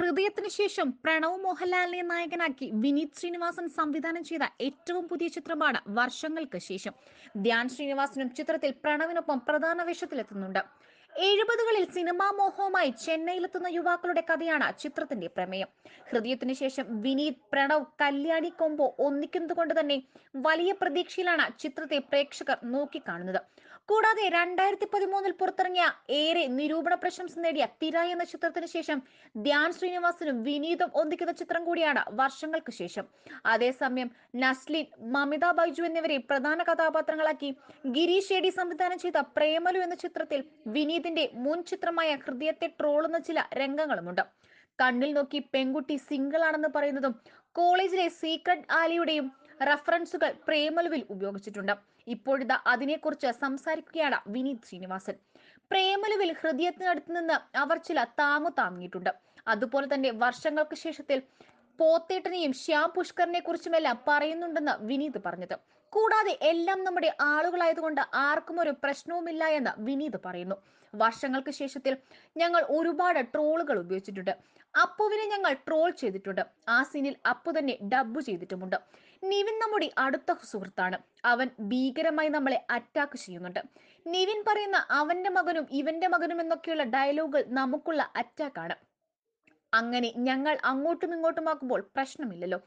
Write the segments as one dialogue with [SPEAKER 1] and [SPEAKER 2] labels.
[SPEAKER 1] ഹൃദയത്തിന് ശേഷം പ്രണവ് മോഹൻലാലിനെ നായകനാക്കി വിനീത് ശ്രീനിവാസൻ സംവിധാനം ചെയ്ത ഏറ്റവും പുതിയ ചിത്രമാണ് വർഷങ്ങൾക്ക് ശേഷം. ധ്യാൻ ശ്രീനിവാസനും ചിത്രത്തിൽ പ്രണവിനൊപ്പം പ്രധാന വേഷത്തിലെത്തുന്നുണ്ട്. എഴുപതുകളിൽ സിനിമാ മോഹവുമായി ചെന്നൈയിലെത്തുന്ന യുവാക്കളുടെ കഥയാണ് ചിത്രത്തിന്റെ പ്രമേയം. ഹൃദയത്തിന് ശേഷം വിനീത് പ്രണവ് കല്യാണി കൊമ്പോ ഒന്നിക്കുന്നത് കൊണ്ട് തന്നെ വലിയ പ്രതീക്ഷയിലാണ് ചിത്രത്തെ പ്രേക്ഷകർ നോക്കിക്കാണുന്നത്. കൂടാതെ രണ്ടായിരത്തി പതിമൂന്നിൽ പുറത്തിറങ്ങിയ ഏറെ നിരൂപണ പ്രശംസ നേടിയ തിര എന്ന ചിത്രത്തിന് ശേഷം ധ്യാൻ ശ്രീനിവാസനും വിനീതും ഒന്നിക്കുന്ന ചിത്രം കൂടിയാണ് വർഷങ്ങൾക്ക് ശേഷം. അതേസമയം നസ്ലിൻ മമിത ബൈജു എന്നിവരെ പ്രധാന കഥാപാത്രങ്ങളാക്കി ഗിരീഷ് ഷേഡി സംവിധാനം ചെയ്ത പ്രേമലു എന്ന ചിത്രത്തിൽ വിനീതിന്റെ മുൻ ചിത്രമായ ഹൃദയത്തെ ട്രോളുന്ന ചില രംഗങ്ങളുമുണ്ട്. കണ്ണിൽ നോക്കി പെൺകുട്ടി സിംഗിൾ ആണെന്ന് പറയുന്നതും കോളേജിലെ സീക്രട്ട് ആലിയുടെയും റഫറൻസുകൾ പ്രേമലുവിൽ ഉപയോഗിച്ചിട്ടുണ്ട്. ഇപ്പോഴിതാ അതിനെക്കുറിച്ച് സംസാരിക്കുകയാണ് വിനീത് ശ്രീനിവാസൻ. പ്രേമലുവിൽ ഹൃദയത്തിനടുത്ത് നിന്ന് അവർ ചില താങ്ങു താങ്ങിയിട്ടുണ്ട്. അതുപോലെ തന്നെ വർഷങ്ങൾക്ക് ശേഷത്തിൽ പോത്തേട്ടനെയും ശ്യാം പുഷ്കറിനെ കുറിച്ചുമെല്ലാം പറയുന്നുണ്ടെന്ന് വിനീത് പറഞ്ഞത്. കൂടാതെ എല്ലാം നമ്മുടെ ആളുകളായതുകൊണ്ട് ആർക്കും ഒരു പ്രശ്നവുമില്ല എന്ന് വിനീത് പറയുന്നു. വർഷങ്ങൾക്ക് ശേഷത്തിൽ ഞങ്ങൾ ഒരുപാട് ട്രോളുകൾ ഉപയോഗിച്ചിട്ടുണ്ട്. അപ്പുവിനെ ഞങ്ങൾ ട്രോൾ ചെയ്തിട്ടുണ്ട്. ആ സീനിൽ അപ്പു തന്നെ ഡബ്ബ് ചെയ്തിട്ടുമുണ്ട്. നിവിൻ നമ്മുടെ അടുത്ത സുഹൃത്താണ്. അവൻ ഭീകരമായി നമ്മളെ അറ്റാക്ക് ചെയ്യുന്നുണ്ട്. നിവിൻ പറയുന്ന അവന്റെ മകനും ഇവന്റെ മകനും എന്നൊക്കെയുള്ള ഡയലോഗുകൾ നമുക്കുള്ള അറ്റാക്കാണ് അങ്ങനെ ഞങ്ങൾ അങ്ങോട്ടും ഇങ്ങോട്ടും ആക്കുമ്പോൾ പ്രശ്നമില്ലല്ലോ.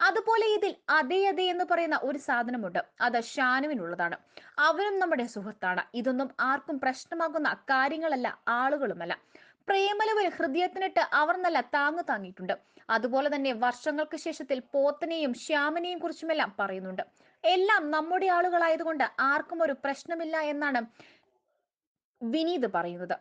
[SPEAKER 1] അതുപോലെ ഇതിൽ അതേ അതേ എന്ന് പറയുന്ന ഒരു സാധനമുണ്ട്. അത് ഷാനുവിനുള്ളതാണ്. അവനും നമ്മുടെ സുഹൃത്താണ്. ഇതൊന്നും ആർക്കും പ്രശ്നമാകുന്ന കാര്യങ്ങളല്ല ആളുകളുമല്ല. പ്രേമലവൽ ഹൃദയത്തിനിട്ട് അവർ നല്ല താങ്ങു താങ്ങിയിട്ടുണ്ട്. അതുപോലെ തന്നെ വർഷങ്ങൾക്ക് ശേഷത്തിൽ പോത്തനെയും ശ്യാമനെയും കുറിച്ചുമെല്ലാം പറയുന്നുണ്ട്. എല്ലാം നമ്മുടെ ആളുകളായതുകൊണ്ട് ആർക്കും ഒരു പ്രശ്നമില്ല എന്നാണ് വിനീത് പറയുന്നത്.